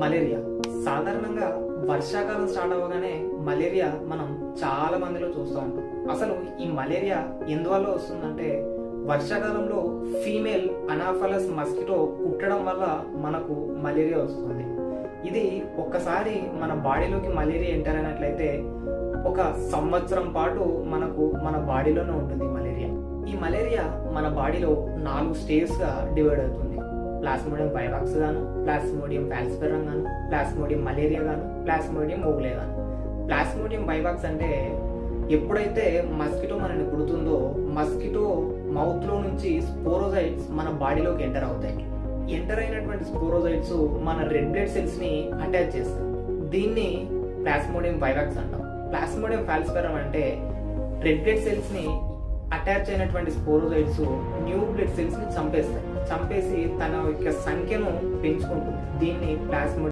Malaria. సాధారణంగా వర్షాకాలం start అవ్వగానే మలేరియా మనం చాలా మందిలో చూస్తూ ఉంటాం. అసలు ఈ మలేరియా ఎందువల్ల వస్తుందంటే వర్షాకాలంలో ఫీమేల్ అనాఫలస్ మస్కిటో కుట్టడం వల్ల మనకు మలేరియా వస్తుంది. ఇది ఒక్కసారి మన బాడీలోకి మలేరియా ఎంటర్ అయినట్లయితే ఒక సంవత్సరం పాటు మనకు మన బాడీలోనే ఉంటుంది మలేరియా. ఈ మలేరియా మన బాడీలో నాలుగు స్టేజ్గా డివైడ్ అవుతుంది. ప్లాస్మోడియం వైవాక్స్ గాను ప్లాస్మోడియం ఫ్యాల్స్పెరం గాను ప్లాస్మోడియం మలేరియా గాను ప్లాస్మోడియం ఓగులే గాను. ప్లాస్మోడియం వైవాక్స్ అంటే ఎప్పుడైతే మస్కిటో మనని కుడుతుందో మస్కిటో మౌత్లో నుంచి స్పోరోజైట్స్ మన బాడీలోకి ఎంటర్ అవుతాయి. ఎంటర్ అయినటువంటి స్పోరోజైట్స్ మన రెడ్ బ్లడ్ సెల్స్ని అటాచ్ చేస్తాయి. దీన్ని ప్లాస్మోడియం వైవాక్స్ అంటాం. ప్లాస్మోడియం ఫాల్స్పెరం అంటే రెడ్ బ్లడ్ సెల్స్ని అటాచ్ అయినటువంటి స్పోరోజైట్స్ న్యూ బ్లడ్ సెల్స్ని చంపేస్తాయి. చంపేసి తన యొక్క సంఖ్యను పెంచుకుంటుంది. దీన్ని ప్లాస్మో